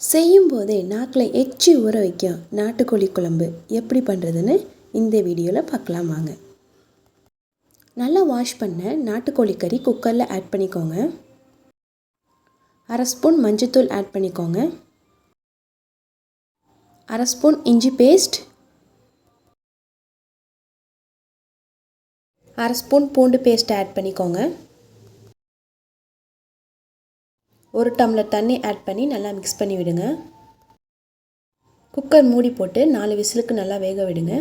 செய்யும்போதே நாக்கில் எச்சி ஊற வைக்கும் நாட்டுக்கோழி குழம்பு எப்படி பண்ணுறதுன்னு இந்த வீடியோவில் பார்க்கலாம் வாங்க. நல்லா வாஷ் பண்ண நாட்டுக்கோழி கறி குக்கரில் ஆட் பண்ணிக்கோங்க. அரை ஸ்பூன் மஞ்சத்தூள் ஆட் பண்ணிக்கோங்க. அரை ஸ்பூன் இஞ்சி பேஸ்ட் அரை ஸ்பூன் பூண்டு பேஸ்ட் ஆட் பண்ணிக்கோங்க. ஒரு டம்ளர் தண்ணி ஆட் பண்ணி நல்லா மிக்ஸ் பண்ணி விடுங்க. குக்கர் மூடி போட்டு நாலு விசிலுக்கு நல்லா வேக விடுங்க.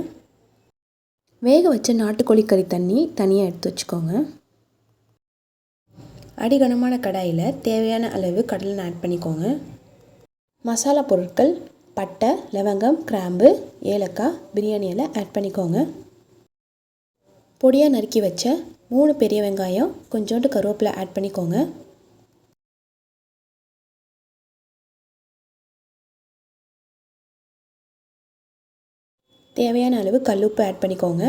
வேக வச்ச நாட்டுக்கோழி கறி தண்ணி தனியாக எடுத்து வச்சுக்கோங்க. அடிகனமான கடாயில் தேவையான அளவு கடலை ஆட் பண்ணிக்கோங்க. மசாலா பொருட்கள் பட்டை லவங்கம் கிராம்பு ஏலக்காய் பிரியாணி எல்லாம் ஆட் பண்ணிக்கோங்க. பொடியாக நறுக்கி வச்ச மூணு பெரிய வெங்காயம் கொஞ்சோண்டு கருவேப்பிலை ஆட் பண்ணிக்கோங்க. தேவையான அளவு கல்லுப்பு ஆட் பண்ணிக்கோங்க.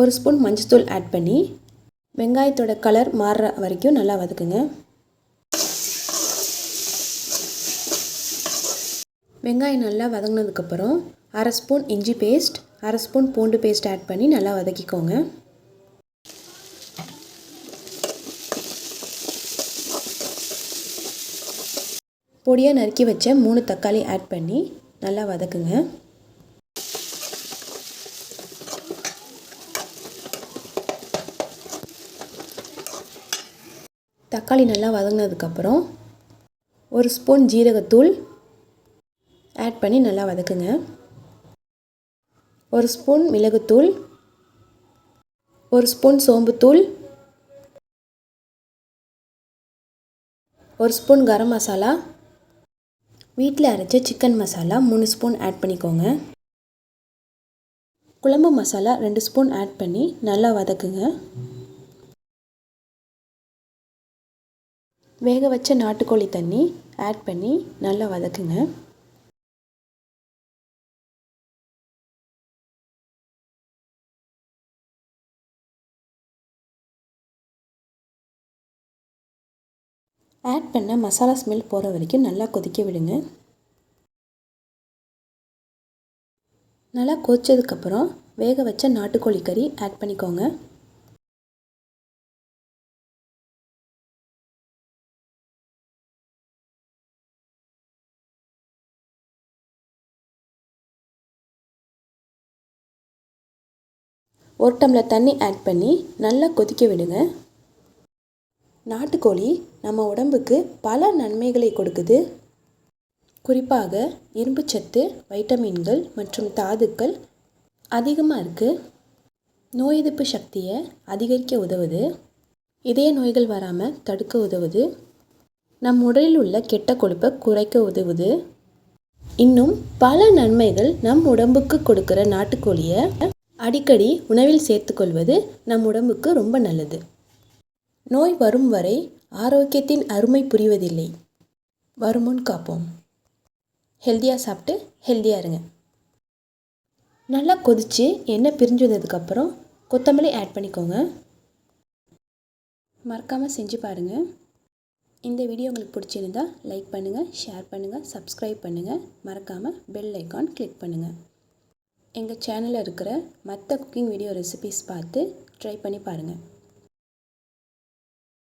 ஒரு ஸ்பூன் மஞ்சத்தூள் ஆட் பண்ணி வெங்காயத்தோட கலர் மாறுற வரைக்கும் நல்லா வதக்குங்க. வெங்காயம் நல்லா வதங்கினதுக்கப்புறம் அரை ஸ்பூன் இஞ்சி பேஸ்ட் அரை ஸ்பூன் பூண்டு பேஸ்ட் ஆட் பண்ணி நல்லா வதக்கிக்கோங்க. பொடியாக நறுக்கி வச்ச மூணு தக்காளி ஆட் பண்ணி நல்லா வதக்குங்க. தக்காளி நல்லா வதங்கினதுக்கப்புறம் ஒரு ஸ்பூன் ஜீரகத்தூள் ஆட் பண்ணி நல்லா வதக்குங்க. ஒரு ஸ்பூன் மிளகுத்தூள் ஒரு ஸ்பூன் சோம்புத்தூள் ஒரு ஸ்பூன் கரம் மசாலா வீட்டில் அரைச்ச சிக்கன் மசாலா மூணு ஸ்பூன் ஆட் பண்ணிக்கோங்க. குழம்பு மசாலா ரெண்டு ஸ்பூன் ஆட் பண்ணி நல்லா வதக்குங்க. வேக வச்ச நாட்டுக்கோழி தண்ணி ஆட் பண்ணி நல்லா வதக்குங்க. ஆட் பண்ண மசாலா ஸ்மெல் போகிற வரைக்கும் நல்லா கொதிக்க விடுங்க. நல்லா கொதிச்சதுக்கப்புறம் வேக வச்ச நாட்டுக்கோழி கறி ஆட் பண்ணிக்கோங்க. ஒரு டம்ளர் தண்ணி ஆட் பண்ணி நல்லா கொதிக்க விடுங்க. நாட்டுக்கோழி நம்ம உடம்புக்கு பல நன்மைகளை கொடுக்குது. குறிப்பாக இரும்புச்சத்து வைட்டமின்கள் மற்றும் தாதுக்கள் அதிகமாக இருக்குது நோய் எதிர்ப்பு சக்தியை அதிகரிக்க உதவுது. இதய நோய்கள் வராமல் தடுக்க உதவுது. நம் உடலில் உள்ள கெட்ட கொழுப்பை குறைக்க உதவுது. இன்னும் பல நன்மைகள் நம் உடம்புக்கு கொடுக்குற நாட்டுக்கோழியை அடிக்கடி உணவில் சேர்த்துக்கொள்வது நம் உடம்புக்கு ரொம்ப நல்லது. நோய் வரும் வரை ஆரோக்கியத்தின் அருமை புரிவதில்லை. வருமுன் காப்போம். ஹெல்த்தியாக சாப்பிட்டு ஹெல்த்தியாக இருங்க. நல்லா கொதித்து எண்ணெய் பிரிஞ்சு வந்ததுக்கப்புறம் கொத்தமல்லி ஆட் பண்ணிக்கோங்க. மறக்காமல் செஞ்சு பாருங்கள் இந்த வீடியோ உங்களுக்கு பிடிச்சிருந்தா லைக் பண்ணுங்கள் ஷேர் பண்ணுங்கள் சப்ஸ்கிரைப் பண்ணுங்கள் மறக்காமல் பெல் ஐக்கான் கிளிக் பண்ணுங்கள் எங்கள் சேனலில் இருக்கிற மற்ற குக்கிங் வீடியோ ரெசிபீஸ் பார்த்து ட்ரை பண்ணி பாருங்கள்